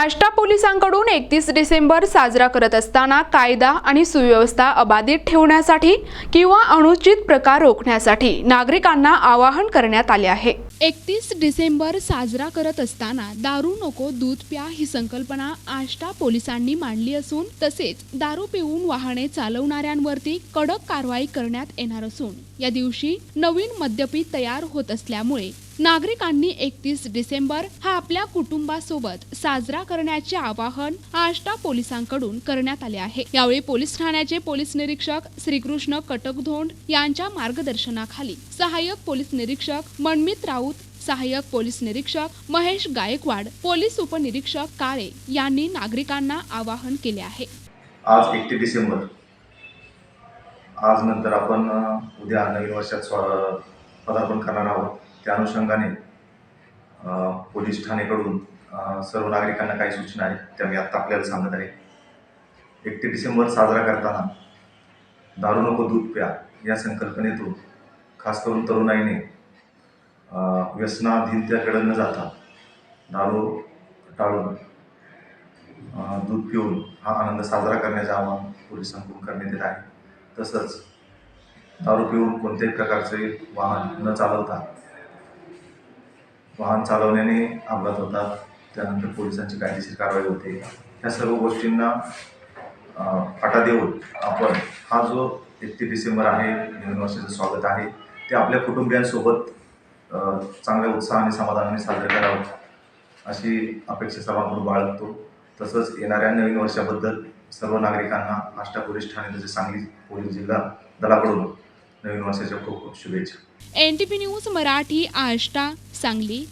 आष्टा पोलिसांकडून एकतीस डिसेंबर साजरा करत असताना कायदा आणि सुव्यवस्था अबाधित ठेवण्यासाठी किंवा अनुचित प्रकार रोखण्यासाठी नागरिकांना आवाहन करण्यात आले आहे. एकतीस डिसेंबर साजरा करत असताना दारू नको दूध प्या ही संकल्पना आष्टा पोलिसांनी मांडली असून तसेच दारू पिऊन वाहने चालवणाऱ्यांवरती कडक कारवाई करण्यात येणार असून या दिवशी नवीन मद्यपी तयार होत असल्यामुळे नागरिकांनी एकतीस डिसेंबर हा आपल्या कुटुंबासोबत साजरा करण्याचे आवाहन आष्टा पोलिसांकडून करण्यात आले आहे. यावेळी पोलीस ठाण्याचे पोलीस निरीक्षक श्रीकृष्ण कटकधोंड यांच्या मार्गदर्शनाखाली सहाय्यक पोलीस निरीक्षक मनमित राऊत सहाय्यक पोलीस निरीक्षक महेश गायकवाड पोलीस उपनिरीक्षक काळे यांनी नागरिकांना आवाहन केले आहे. आज एकतीस डिसेंबर. आज नंतर आपण उद्या नवीन वर्षात स्वा पदार्पण करणार आहोत. त्या अनुषंगाने पोलीस ठाणेकडून सर्व नागरिकांना काही सूचना आहेत त्या मी आत्ता आपल्याला सांगत आहे. एकतीस डिसेंबर साजरा करताना दारू नको दूध प्या या संकल्पनेतून खास करून तरुणाईने अ, व्यसनाधीनतेकडे न जाता दारू टाळून दूध पिऊन हा आनंद साजरा करण्याचे आवाहन पोलिसांकडून करण्यात येत आहे. तसंच दारू पिऊन कोणत्याही प्रकारचे वाहन न चालवता वाहन चालवण्याने अपघात होतात. त्यानंतर पोलिसांची कायदेशीर कारवाई होते. ह्या सर्व गोष्टींना फाटा देऊन आपण हा जो एकतीस डिसेंबर आहे नवीन वर्षाचं स्वागत आहे ते आपल्या कुटुंबियांसोबत चांगल्या उत्साहाने समाधानाने साजरे करावं अशी अपेक्षा सर्वांकडून बाळगतो. तसंच येणाऱ्या नवीन वर्षाबद्दल सर्व नागरिकांना आष्टा पोलीस ठाणे तसेच सांगली पोलीस जिल्हा दलाकडून नवीन वर्षाच्या खूप खूप शुभेच्छा. N T P news Marathi Ashta. Sangli